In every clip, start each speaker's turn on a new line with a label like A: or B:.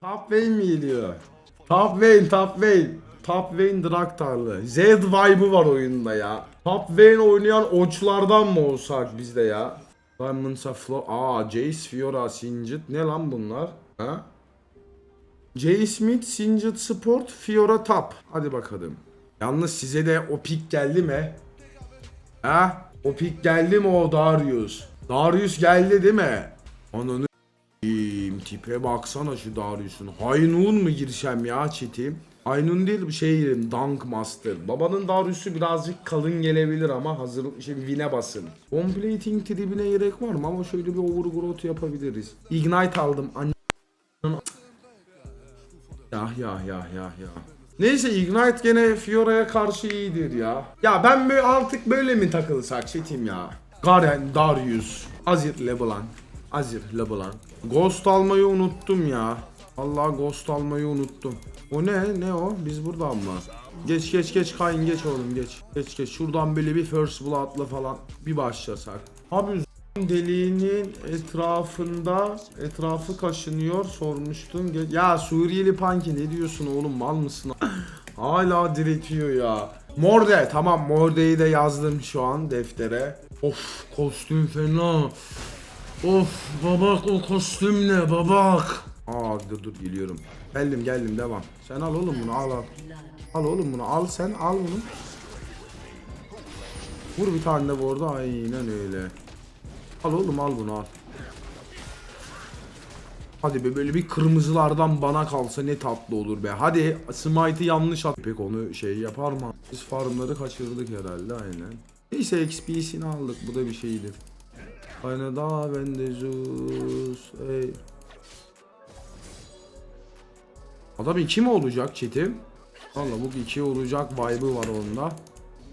A: Top Vayne mi geliyor? Top Vayne, Top Vayne. Top Vayne Draktarlı. Z vibe'ı var oyunda ya. Top Vayne oynayan oçlardan mı olsak biz de ya? Diamonds of Flow. Aa Jace, Fiora, Singed. Ne lan bunlar? Ha? Jay Smith, Singed Sport, Fiora Top. Hadi bakalım. Yalnız size de o pik geldi mi? Ha? O pik geldi mi o Darius? Darius geldi değil mi? Ananı s**eyim, tipe baksana şu Darius'un. Haynun mu girsem ya çetim? Haynun değil bir şey. Dunk Master. Babanın Darius'u birazcık kalın gelebilir ama hazır şey win'e basın. Completing tribine gerek var mı? Ama şöyle bir overgrowth yapabiliriz. Ignite aldım. Anne ya ya ya ya ya. Neyse Ignite gene Fiora'ya karşı iyidir ya. Ya ben böyle artık böyle mi takılsak çetim ya. Garen, Darius, Azir LeBlanc. Azir LeBlanc. Ghost almayı unuttum ya. Allah Ghost almayı unuttum. O ne? Ne o? Biz buradan mı? Geç geç geç kayın geç oğlum geç. Geç geç şuradan böyle bir First Blood'la falan bir başlasak. Abi deliğinin etrafında etrafı kaşınıyor sormuştun. Ge- Ya Suriyeli Panki ne diyorsun oğlum mal mısın? Hala diretiyor ya. Morde tamam Morde'yi de yazdım şu an deftere. Of kostüm fena. Of babak o kostüm ne babak. Aa dur dur geliyorum. Geldim geldim devam. Sen al oğlum bunu al al. Al oğlum bunu al sen al bunu. Vur bir tane de bu arada aynen öyle. Al oğlum al bunu al. Hadi be böyle bir kırmızılardan bana kalsa ne tatlı olur be. Hadi Smite'ı yanlış at. Pek onu şey yapar mı? Biz farmları kaçırdık herhalde aynen. Neyse XP'sini aldık bu da bir şeydir. Aynen daha ben de Zeus. Ey. Adam 2 mi olacak çetim? Valla bu 2 olacak vibe'ı var onda.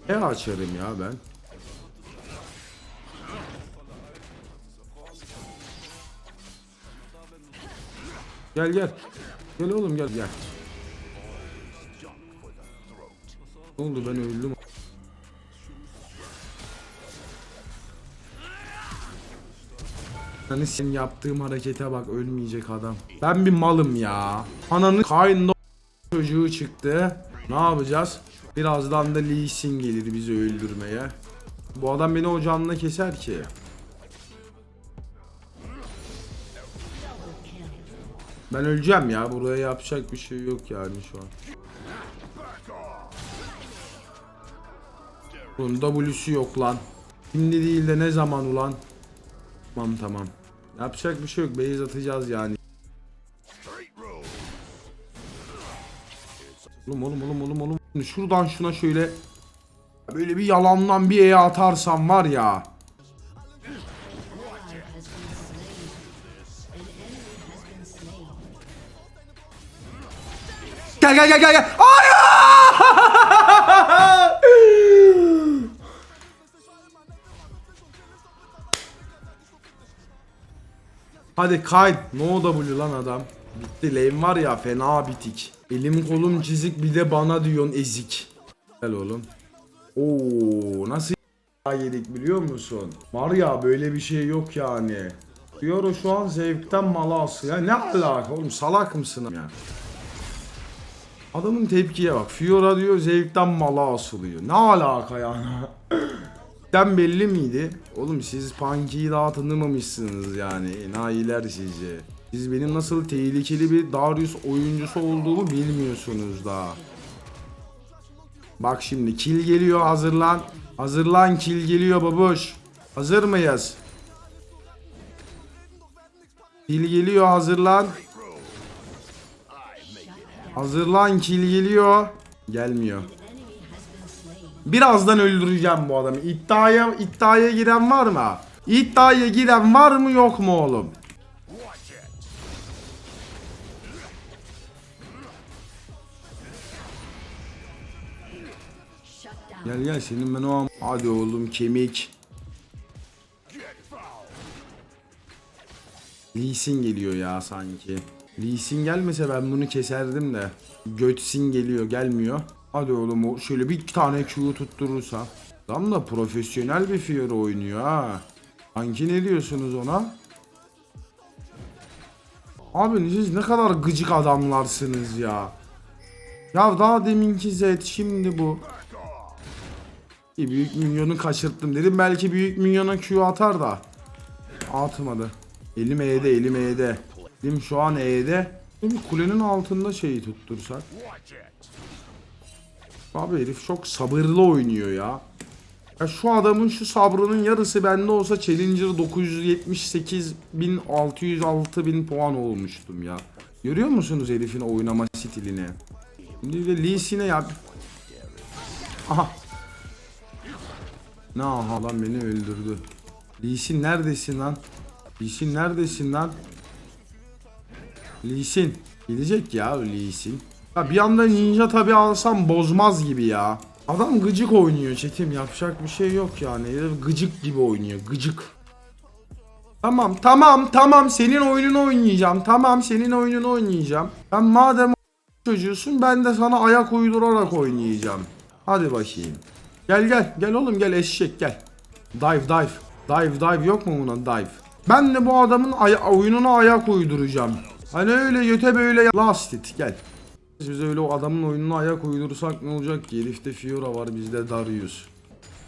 A: E açarım ya ben. Gel gel. Gel oğlum gel gel. Ne oldu ben öldüm. Hani senin yaptığım harekete bak ölmeyecek adam. Ben bir malım ya. Ananı kaynında çocuğu çıktı. Ne yapacağız? Birazdan da Lee Sin gelir bizi öldürmeye. Bu adam beni ocağında keser ki. Ben öleceğim ya. Buraya yapacak bir şey yok yani şu an. Bunun W'su yok lan. Şimdi değil de ne zaman ulan? Tamam tamam. Yapacak bir şey yok. Base atacağız yani. Oğlum oğlum oğlum oğlum oğlum. Şuradan şuna şöyle böyle bir yalandan bir E atarsam var ya. Gel gel gel gel gel. Hayır! Hadi kay. No W lan adam. Bitti lane var ya fena bitik. Elim kolum çizik bir de bana diyorsun ezik. Gel oğlum. Oo nasıl yedik biliyor musun? Var ya böyle bir şey yok yani. Fiora şu an zevkten mala asıyor. Ya ne alaka oğlum salak mısın ya? Adamın tepkiye bak. Fiora diyor zevkten mala asılıyor. Ne alaka yani? Den belli miydi? Oğlum siz Punky'yi daha tanımamışsınız yani. Enayiler sizce. Siz benim nasıl tehlikeli bir Darius oyuncusu olduğumu bilmiyorsunuz daha. Bak şimdi kill geliyor hazırlan. Hazırlan kill geliyor babuş. Hazır mıyız? Kill geliyor hazırlan. Hazırlan kill geliyor. Gelmiyor. Birazdan öldüreceğim bu adamı. İddiaya iddiaya giren var mı? İddiaya giren var mı yok mu oğlum? Gel gel senin ben o am- Hadi oğlum kemik. Lee Sin geliyor ya sanki. Lee Sin gelmese ben bunu keserdim de. Götsin geliyor gelmiyor. Hadi oğlum o şöyle bir tane Q tutturursa. Adam da profesyonel bir Fiora oynuyor ha. Sanki ne diyorsunuz ona? Abi siz ne kadar gıcık adamlarsınız ya. Ya daha deminki Z şimdi bu. İyi, büyük minyonu kaçırttım dedim belki büyük minyona Q atar da. Atmadı. Elim E'de elim E'de. Elim şu an E'de. Şimdi kulenin altında şeyi tuttursak. Abi herif çok sabırlı oynuyor ya. Ya şu adamın şu sabrının yarısı bende olsa Challenger 978 bin 606 bin puan olmuştum ya. Görüyor musunuz herifin oynama stilini? Şimdi de Lee Sin'e ya. Aha. Ne aha lan beni öldürdü. Lee Sin neredesin lan? Lee Sin neredesin lan? Lee Sin. Gelecek ya Lee Sin. Ya bir anda ninja tabi alsam bozmaz gibi ya. Adam gıcık oynuyor çetim yapacak bir şey yok yani. Gıcık gibi oynuyor gıcık. Tamam tamam tamam senin oyununu oynayacağım. Tamam senin oyununu oynayacağım. Ben madem çocuğusun ben de sana ayak uydurarak oynayacağım. Hadi bakayım. Gel gel gel oğlum gel eşek gel. Dive dive. Dive dive yok mu buna dive? Ben de bu adamın ay- oyununa ayak uyduracağım. Hani öyle göte böyle last it gel. Biz öyle o adamın oyununa ayak uydursak ne olacak ki? Herifte Fiora var bizde Darius.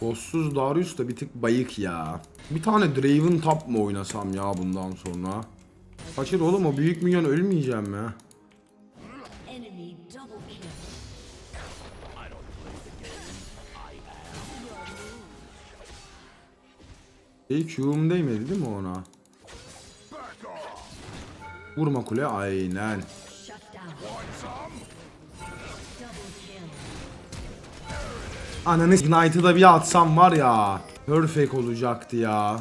A: Boss'suz Darius da bir tık bayık ya. Bir tane Draven Top mı oynasam ya bundan sonra? Kaçır oğlum o büyük milyon ölmeyeceğim
B: kill.
A: Şey Q'um değmedi değil mi ona? Vurma kule aynen. Ananı da bir atsam var ya. Perfect olacaktı ya.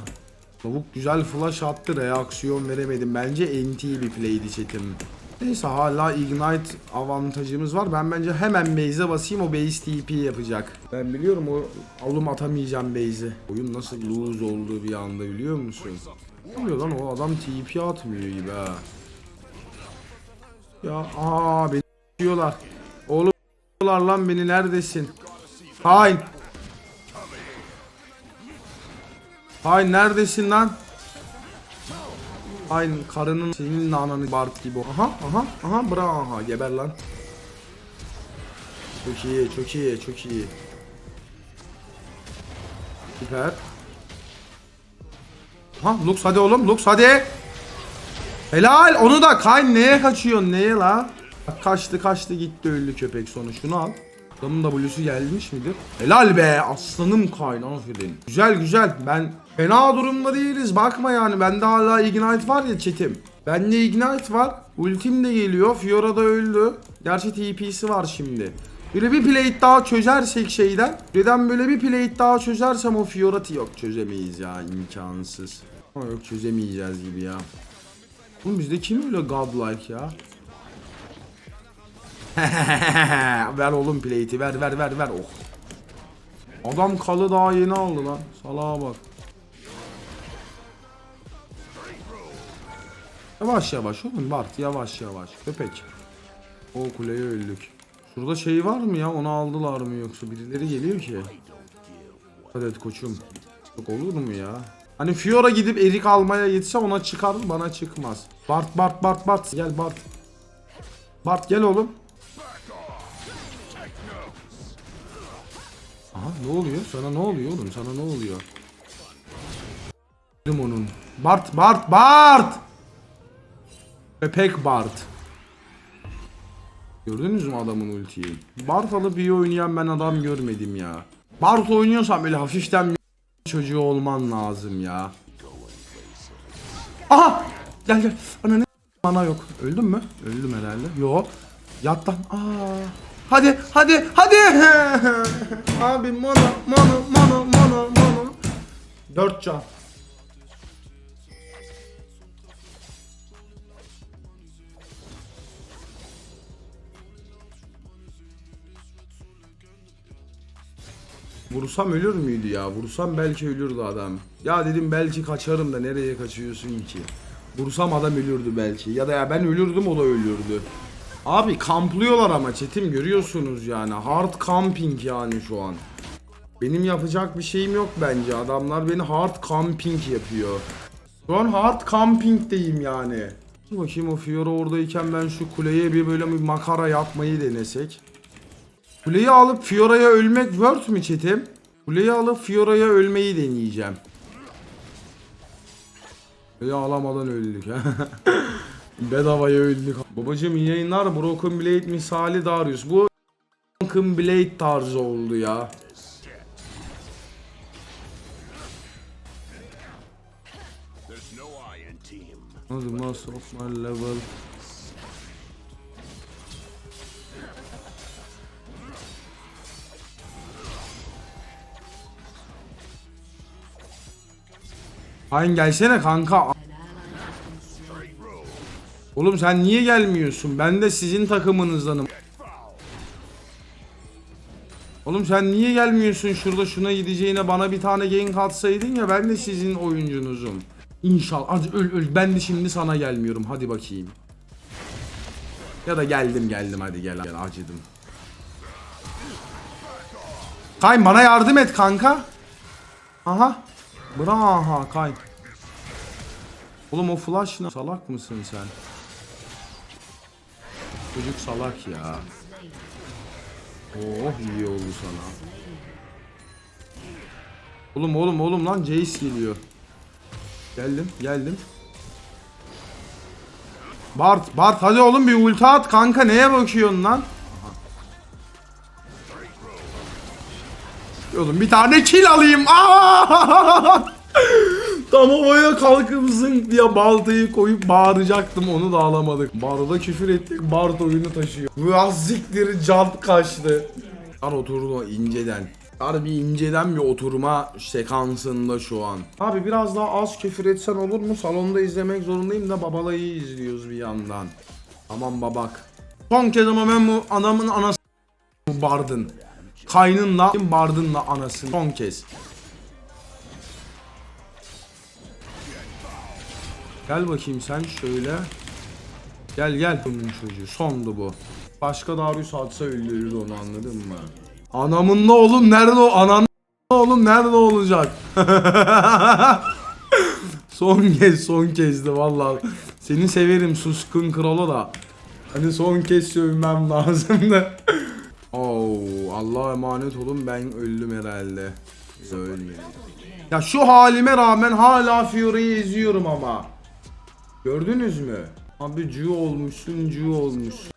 A: Tavuk güzel flash attı reaksiyon veremedim. Bence NT bir play'di chatim. Neyse hala Ignite avantajımız var. Ben bence hemen base'e basayım o base TP yapacak. Ben biliyorum o oğlum atamayacağım base'i. Oyun nasıl lose oldu bir anda biliyor musun? Ne oluyor lan o adam TP atmıyor gibi ha. Ya aa beni diyorlar. Oğlum diyorlar lan beni neredesin? Hain. Hain neredesin lan? Hain karının senin ananı Bart gibi. Aha aha aha bra aha geber lan. Çok iyi çok iyi çok iyi. Süper. Ha Lux hadi oğlum Lux hadi. Helal onu da Kayn neye kaçıyorsun neye la? Kaçtı kaçtı gitti öldü köpek sonu şunu al. Adamın W'su gelmiş midir? Helal be aslanım Kayn aferin. Güzel güzel ben fena durumda değiliz bakma yani bende hala Ignite var ya chatim. Bende Ignite var ultim de geliyor Fiora da öldü. Gerçi TP'si var şimdi. Böyle bir plate daha çözersek şeyden. Birden böyle bir plate daha çözersem o Fiora yok çözemeyiz ya imkansız. Ama yok çözemeyeceğiz gibi ya. Oğlum bizde kim öyle godlike ya? ver oğlum plate'i ver ver ver ver oh. Adam kalı daha yeni aldı lan. Salağa bak. Yavaş yavaş oğlum Bart yavaş yavaş köpek. O kuleye öldük. Şurada şey var mı ya onu aldılar mı yoksa birileri geliyor ki. Hadi koçum. Yok olur mu ya? Hani Fiora gidip erik almaya yetse ona çıkar bana çıkmaz. Bart Bart Bart Bart gel Bart. Bart gel oğlum. Aha ne oluyor? Sana ne oluyor oğlum? Sana ne oluyor? Onun. Bart Bart Bart. Köpek Bart. Gördünüz mü adamın ultiyi? Bart alıp iyi oynayan ben adam görmedim ya. Bart oynuyorsan böyle hafiften çocuğu olman lazım ya. Aha! Gel gel. Ananı mana yok. Öldün mü? Öldüm herhalde. Yo. Yat lan. Aa. Hadi hadi hadi. Abi mana mana mana mana mana. Dört can. Vursam ölür müydü ya? Vursam belki ölürdü adam. Ya dedim belki kaçarım da nereye kaçıyorsun ki? Vursam adam ölürdü belki. Ya da ya ben ölürdüm o da ölürdü. Abi kamplıyorlar ama chatim görüyorsunuz yani. Hard camping yani şu an. Benim yapacak bir şeyim yok bence. Adamlar beni hard camping yapıyor. Şu an hard camping'deyim yani. Bakayım o Fiora oradayken ben şu kuleye bir böyle bir makara yapmayı denesek. Kuleyi alıp Fiora'ya ölmek worth mü çetim? Kuleyi alıp Fiora'ya ölmeyi deneyeceğim. Kuleyi alamadan öldük. Bedavaya öldük. Babacım iyi yayınlar. Broken Blade misali Darius. Bu Broken Blade tarzı oldu ya. Hadi master of my level. Hain gelsene kanka. Oğlum sen niye gelmiyorsun? Ben de sizin takımınızdanım. Oğlum sen niye gelmiyorsun şurada şuna gideceğine bana bir tane gank atsaydın ya ben de sizin oyuncunuzum. İnşallah hadi öl öl ben de şimdi sana gelmiyorum hadi bakayım. Ya da geldim geldim hadi gel, gel acıdım. Kayn bana yardım et kanka. Aha. Bra aha Kayn. Oğlum o flash ne? Salak mısın sen? Çocuk salak ya. Oh iyi oldu sana. Oğlum oğlum oğlum lan Jace geliyor. Geldim geldim. Bart Bart hadi oğlum bir ulti at kanka neye bakıyorsun lan? Oğlum bir tane kill alayım. Aa! Tam havaya kalkıp zınk diye baltayı koyup bağıracaktım onu da alamadık. Barda küfür ettik Bart oyunu taşıyor. Biraz siktir cant kaçtı. Ar oturdu inceden. Harbi inceden bir oturma sekansında şu an. Abi biraz daha az küfür etsen olur mu? Salonda izlemek zorundayım da babalayı izliyoruz bir yandan. Aman babak. Son kez ama ben bu adamın anası Bard'ın. Kaynınla Bard'ınla anasını son kez. Gel bakayım sen şöyle. Gel gel bunun çocuğu. Sondu bu. Başka Darius atsa öldürür onu anladın mı? Anamın ne oğlum nerede o? Anan oğlum nerede olacak? son kez son kezdi vallahi. Seni severim suskun kralı da. Hani son kez sövmem lazımdı. Oo, Allah'a emanet olun ben öldüm herhalde. Ölmedim. Ya şu halime rağmen hala Fury'yi izliyorum ama. Gördünüz mü? Abi Cu olmuşsun, Cu olmuşsun.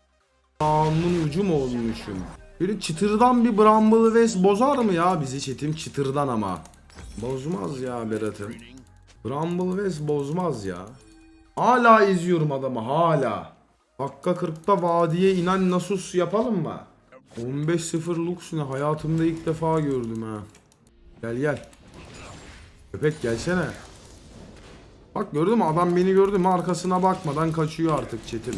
A: Ağımın ucu mu olmuşum? Böyle çıtırdan bir Bramble West bozar mı ya bizi çetim çıtırdan ama. Bozmaz ya Berat'ım. Bramble West bozmaz ya. Hala izliyorum adamı hala. Dakika 40'ta vadiye inen Nasus yapalım mı? 15-0 Lux ne hayatımda ilk defa gördüm ha. Gel gel. Köpek gelsene. Bak gördün mü adam beni gördü mü arkasına bakmadan kaçıyor artık çetim.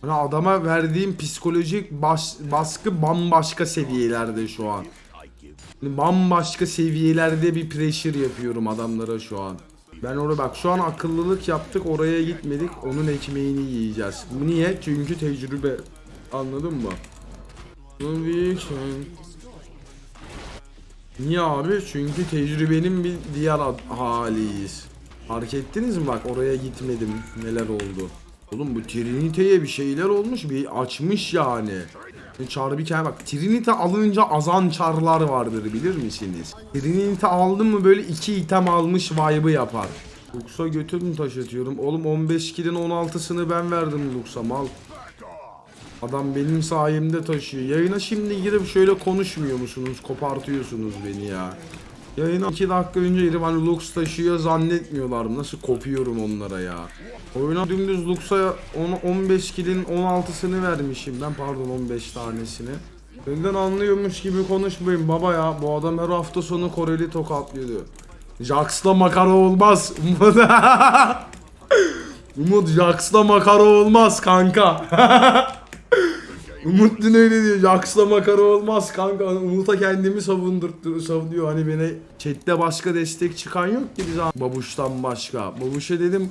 A: Hani adama verdiğim psikolojik baş, baskı bambaşka seviyelerde şu an. Hani bambaşka seviyelerde bir pressure yapıyorum adamlara şu an. Ben orada bak şu an akıllılık yaptık oraya gitmedik onun ekmeğini yiyeceğiz. Niye? Çünkü tecrübe. Anladın mı? Niye abi? Çünkü tecrübenin bir diğer haliyiz. Fark ettiniz mi bak oraya gitmedim neler oldu. Oğlum bu Trinity'ye bir şeyler olmuş bir açmış yani. Çar bir kere bak Trinity alınca azan çarlar vardır bilir misiniz? Trinity aldın mı böyle iki item almış vibe'ı yapar. Lux'a götüm taşıtıyorum. Oğlum 15 kilin 16'sını ben verdim Lux'a mal. Adam benim sayemde taşıyor. Yayına şimdi girip şöyle konuşmuyor musunuz? Kopartıyorsunuz beni ya. Yayına 2 dakika önce hani Lux taşıyor zannetmiyorlar? Nasıl kopuyorum onlara ya. Oyuna dümdüz Lux'a 10 15 kilin 16'sını vermişim ben pardon 15 tanesini. Benden anlıyormuş gibi konuşmayın baba ya. Bu adam her hafta sonu Koreli tokatlıyordu. Jax'la makara olmaz. Umut Jax'la makara olmaz kanka. Umut dün öyle diyor. Jax'la makara olmaz kanka. Umut'a kendimi savundurttu, savunuyor. Hani beni chatte başka destek çıkan yok ki bize. Babuş'tan başka. Babuş'a dedim.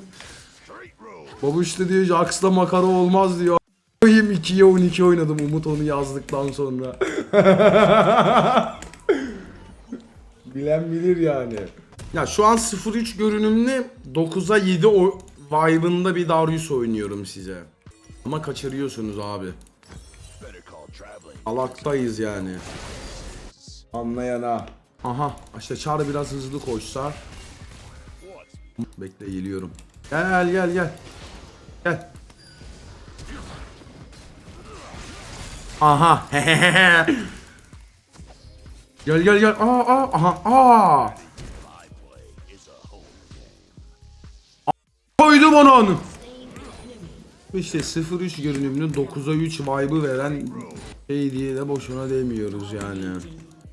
A: Babuş da diyor Jax'la makara olmaz diyor. Koyayım 2'ye 12 oynadım Umut onu yazdıktan sonra. Bilen bilir yani. Ya şu an 0-3 görünümlü 9'a 7 o vibe'ında bir Darius oynuyorum size. Ama kaçırıyorsunuz abi. Alaktayız yani. Anlayana. Aha işte Çağrı biraz hızlı koşsa. Bekle geliyorum. Gel gel gel. Gel. Aha. gel gel gel. Aa aa aha aa. Koydum onun. İşte 0-3 görünümlü 9'a 3 vibe'ı veren şey diye de boşuna demiyoruz yani.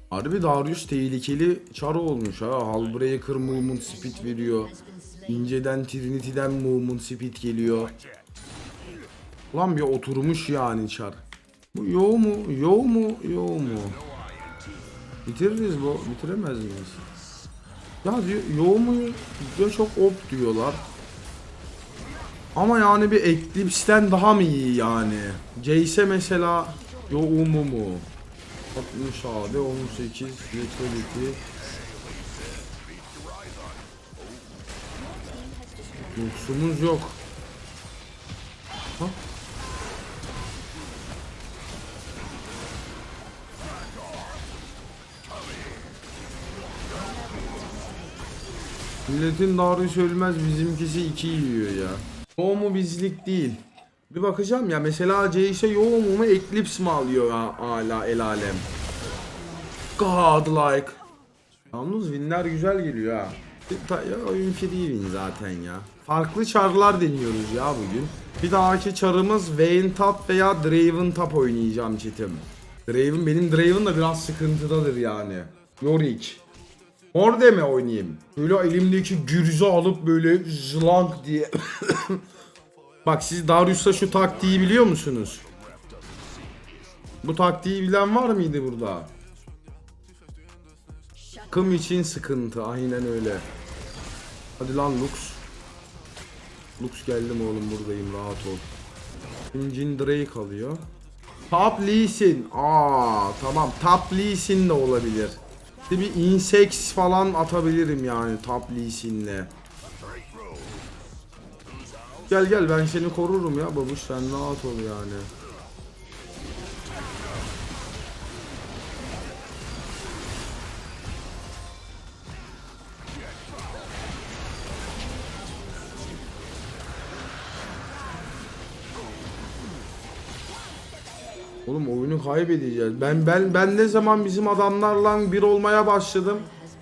A: Harbi Darius tehlikeli çar olmuş ha. Hullbreaker movement speed veriyor. İnceden Trinity'den movement speed geliyor. Ulan bir oturmuş yani çar. Bu yo mu? Yo mu? Yo mu? Bitiririz bu. Bitiremez miyiz? Ya diyor yo mu? Ya çok op diyorlar. Ama yani bir Eclipse'den daha mı iyi yani? Jace mesela yo umu mu? 60 AD 18 Vitality Luxumuz yok. Milletin Darius ölmez bizimkisi 2 yiyor ya. Yo mu bizlik değil. Bir bakacağım ya mesela Jace'e yo mu mu Eclipse mi alıyor ha, hala el alem. Godlike. Yalnız winler güzel geliyor ha. Ya oyun free win zaten ya. Farklı çarlar deniyoruz ya bugün. Bir dahaki çarımız Vayne Top veya Draven Top oynayacağım çetim. Draven benim Draven da biraz sıkıntıdadır yani. Yorick. Orada mi oynayayım? Böyle elimdeki gürzü alıp böyle zlank diye. Bak siz Darius'ta şu taktiği biliyor musunuz? Bu taktiği bilen var mıydı burada? Kım için sıkıntı aynen öyle. Hadi lan Lux. Lux geldim oğlum buradayım rahat ol. Jin Drake alıyor. Top Lee Sin. Aa tamam Top Lee Sin de olabilir. İşte bir Insects falan atabilirim yani Top Lee. Gel gel ben seni korurum ya babuş sen rahat ol yani. Oğlum oyunu kaybedeceğiz. Ben ben ben ne zaman bizim adamlarla bir olmaya başladım.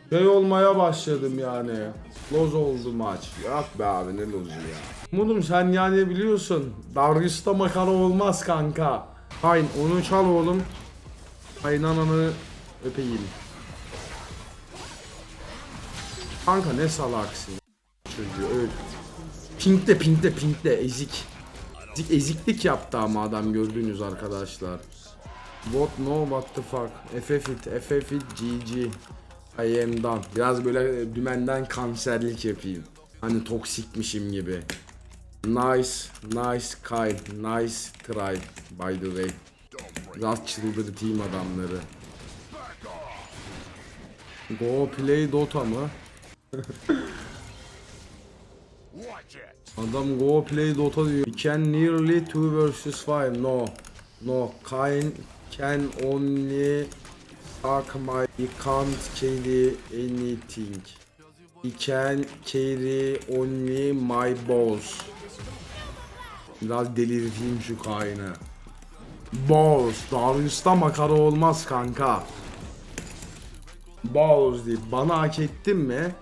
A: Şey olmaya başladım yani. Loz oldu maç. Yok be abi ne lozu ya. Umudum sen yani biliyorsun. Darius'ta makara olmaz kanka. Hayır onu çal oğlum. Kaynananı öpeyim. Kanka ne salaksın. Çocuğu öl. Pinkte pinkte pinkte ezik. Ezik eziklik yaptı ama adam gördüğünüz arkadaşlar. What no what the fuck. FF it FF it GG. I am done. Biraz böyle dümenden kanserlik yapayım. Hani toksikmişim gibi. Nice, nice Kyle, nice try by the way. Biraz çıldırtayım adamları. Go play Dota mı? Adam go play Dota diyor. Can nearly 2 versus 5. No. No. Kain can only suck my... He can't carry anything. He can carry only my balls. Biraz delirteyim şu Kain'i. Balls. Darius'ta makara olmaz kanka. Balls deyip bana hak ettin mi?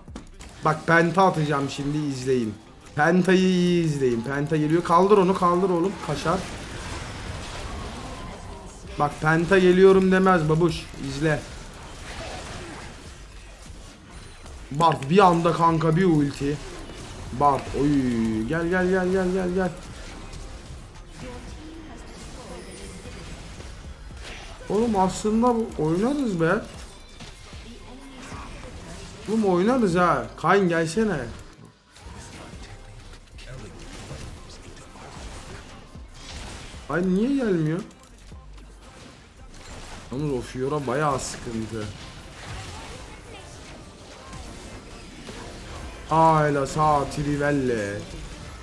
A: Bak penta atacağım şimdi izleyin. Penta'yı izleyin. Penta geliyor. Kaldır onu kaldır oğlum. Kaşar. Bak Penta geliyorum demez babuş. İzle. Bart bir anda kanka bir ulti. Bart oy gel gel gel gel gel gel. Oğlum aslında oynarız be. Oğlum oynarız ha. Kayn gelsene. Ay niye gelmiyor? Yalnız o Fiora bayağı sıkıntı. Ayla sağ Trivelle.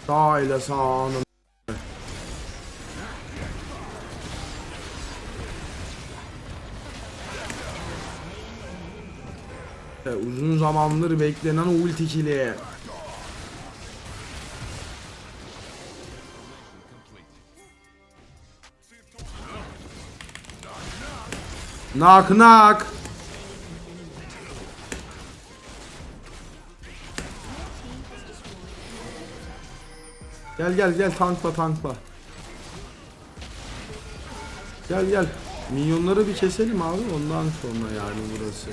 A: Sağ ile sağının. E, uzun zamandır beklenen ulti Knock knock. Gel gel gel tankla tankla. Gel gel. Minyonları bir keselim abi ondan sonra yani burası.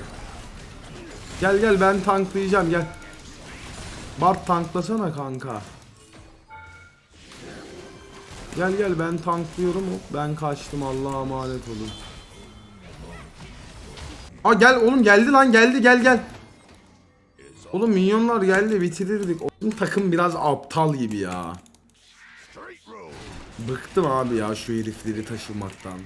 A: Gel gel ben tanklayacağım gel. Bart tanklasana kanka. Gel gel ben tanklıyorum hop ben kaçtım Allah'a emanet olun. Aa gel oğlum geldi lan geldi gel gel. Oğlum minyonlar geldi bitirirdik. Oğlum takım biraz aptal gibi ya. Bıktım abi ya şu herifleri taşımaktan.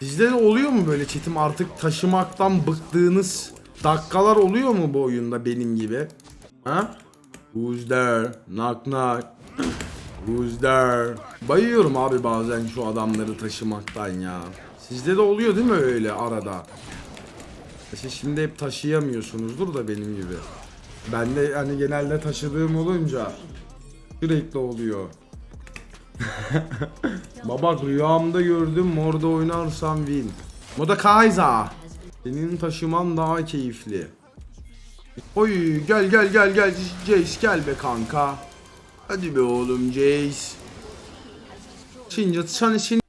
A: Sizde de oluyor mu böyle çetim artık taşımaktan bıktığınız dakikalar oluyor mu bu oyunda benim gibi? Ha? Who's there? Knock knock. Who's there? Bayıyorum abi bazen şu adamları taşımaktan ya. Sizde de oluyor değil mi öyle arada? İşte şimdi hep taşıyamıyorsunuzdur da benim gibi. Ben de hani genelde taşıdığım olunca sürekli oluyor. Baba rüyamda gördüm morda oynarsam win. Moda Kaiza. Senin taşıman daha keyifli. Oy gel gel gel gel Jace gel be kanka. Hadi be oğlum Jace. Şimdi sana seni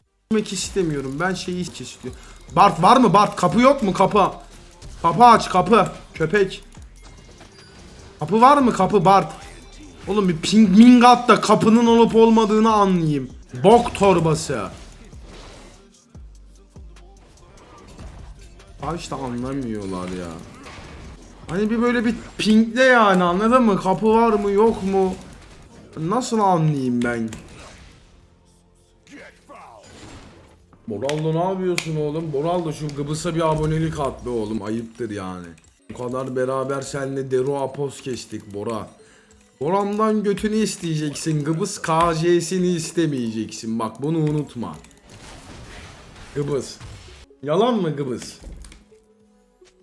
A: istemiyorum. Ben şeyi istiyorum. Bart var mı Bart? Kapı yok mu kapı? Kapı aç kapı. Köpek. Kapı var mı kapı Bart? Oğlum bir ping ming da kapının olup olmadığını anlayayım. Bok torbası. Abi işte anlamıyorlar ya. Hani bir böyle bir pingle yani anladın mı? Kapı var mı yok mu? Nasıl anlayayım ben? Boraldo ne yapıyorsun oğlum? Boraldo şu Gıbıs'a bir abonelik at be oğlum. Ayıptır yani. Bu kadar beraber seninle Dero Apos kestik Bora. Boram'dan götünü isteyeceksin. Gıbız KJ'sini istemeyeceksin. Bak bunu unutma. Gıbız. Yalan mı Gıbız?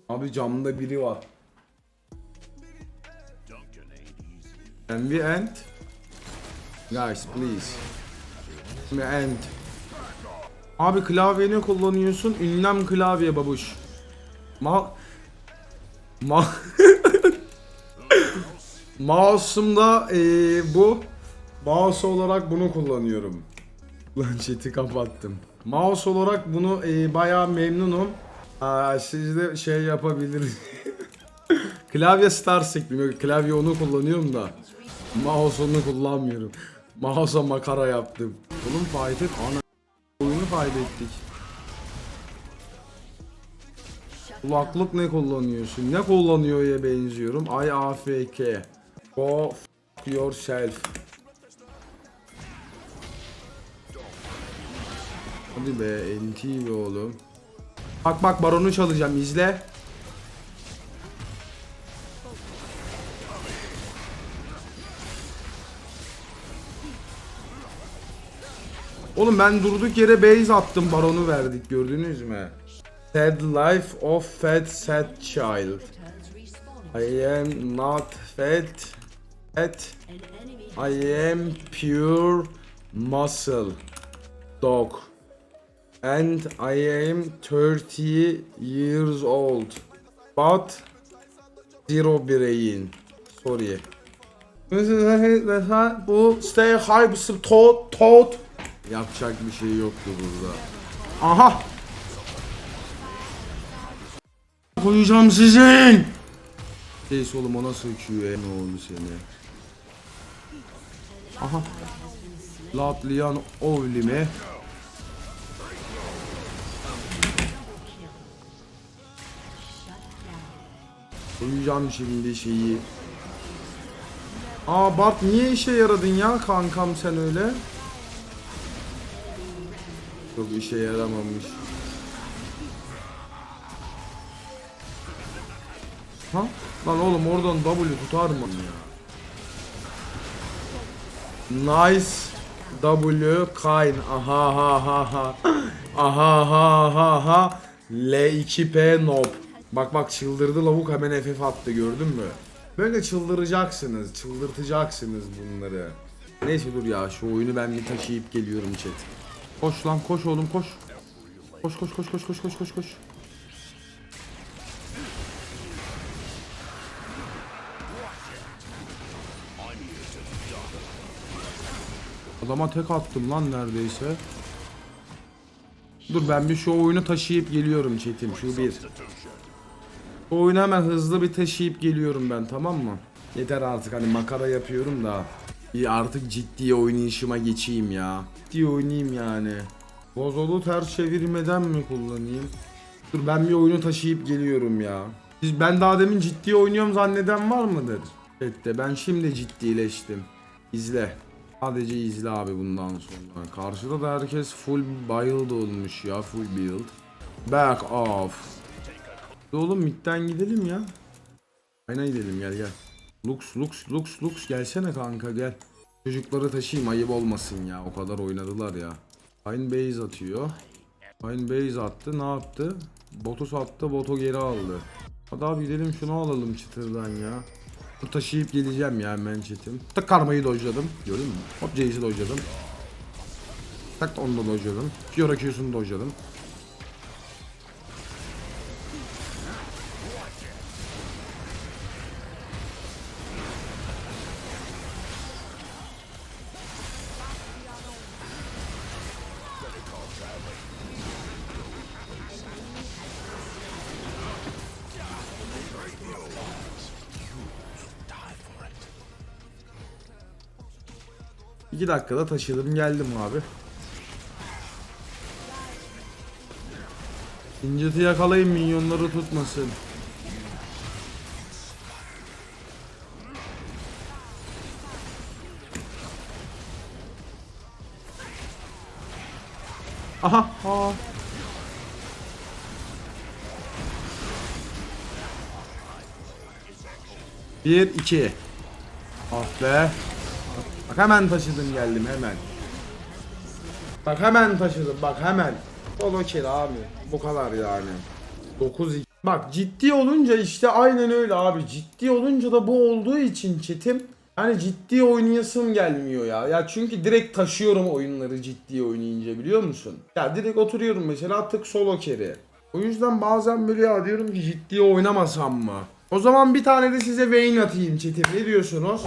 A: Abi camda biri var. Can we end? Guys please. Can we end? Abi klavyeni kullanıyorsun. Ünlem klavye babuş. Ma... Ma... Mouse'umda eee, bu. Mouse olarak bunu kullanıyorum. Lan chat'i kapattım. Mouse olarak bunu eee bayağı memnunum. Aa, siz de şey yapabiliriz. Klavye Starsec bilmiyorum. Klavye onu kullanıyorum da. Mouse onu kullanmıyorum. Mouse'a makara yaptım. Oğlum fight et. Ana oyunu fight ettik. Kulaklık ne kullanıyorsun? Ne kullanıyor ya benziyorum? I AFK. Go f yourself. Hadi be NT be oğlum. Bak bak baronu çalacağım izle. Oğlum ben durduk yere base attım baronu verdik gördünüz mü? Sad life of fat sad child. I am not fat. Fat. I am pure muscle dog. And I am 30 years old. But zero brain. Sorry. Bu stay high tot tot. Yapacak bir şey yoktu burada. Aha. Koyacağım sizin. Neyse oğlum o nasıl uçuyor ya? Ne oldu seni? Aha. Latlian Ovlime. Koyacağım şimdi şeyi. Aa Bart niye işe yaradın ya kankam sen öyle? Çok işe yaramamış. Ha? Lan oğlum oradan W tutar mı? Nice. W Kayn. Aha ha ha ha. Aha ha ha ha. L2P Nob. Bak bak çıldırdı lavuk hemen FF attı gördün mü? Böyle çıldıracaksınız, çıldırtacaksınız bunları. Neyse dur ya şu oyunu ben bir taşıyıp geliyorum chat. Koş lan koş oğlum koş. Koş koş koş koş koş koş koş koş. Adama tek attım lan neredeyse. Dur ben bir şu oyunu taşıyıp geliyorum chatim şu bir. Bu oyunu hemen hızlı bir taşıyıp geliyorum ben tamam mı? Yeter artık hani makara yapıyorum da. Artık ciddi oynayışıma geçeyim ya. Ciddi oynayayım yani. Bozolu ters çevirmeden mi kullanayım? Dur ben bir oyunu taşıyıp geliyorum ya. Siz ben daha demin ciddi oynuyorum zanneden var mıdır? Evet de ben şimdi ciddileştim. İzle. Sadece izle abi bundan sonra. Karşıda da herkes full build olmuş ya full build. Back off. Oğlum midden gidelim ya. Aynen gidelim gel gel. Lux Lux Lux Lux gelsene kanka gel. Çocukları taşıyayım ayıp olmasın ya o kadar oynadılar ya. Aynı base atıyor. Aynı base attı ne yaptı? Botu sattı botu geri aldı. Hadi abi gidelim şunu alalım çıtırdan ya. Bu taşıyıp geleceğim ya hemen chatim. Tak karmayı dojladım. Gördün mü? Hop Jace'i dojladım. Tak da onu da dojladım. Fiora Q'sunu dojladım. İki dakikada taşıdım geldim abi. İnciti yakalayın minyonları tutmasın. Aha. Aa. Bir, iki. Ah be. Bak hemen taşıdım geldim hemen. Bak hemen taşıdım bak hemen. Solo kill abi. Bu kadar yani. 9 Bak ciddi olunca işte aynen öyle abi. Ciddi olunca da bu olduğu için çetim. Hani ciddi oynayasım gelmiyor ya. Ya çünkü direkt taşıyorum oyunları ciddi oynayınca biliyor musun? Ya direkt oturuyorum mesela tık solo carry. O yüzden bazen böyle ya diyorum ki ciddi oynamasam mı? O zaman bir tane de size Vayne atayım çetim. Ne diyorsunuz?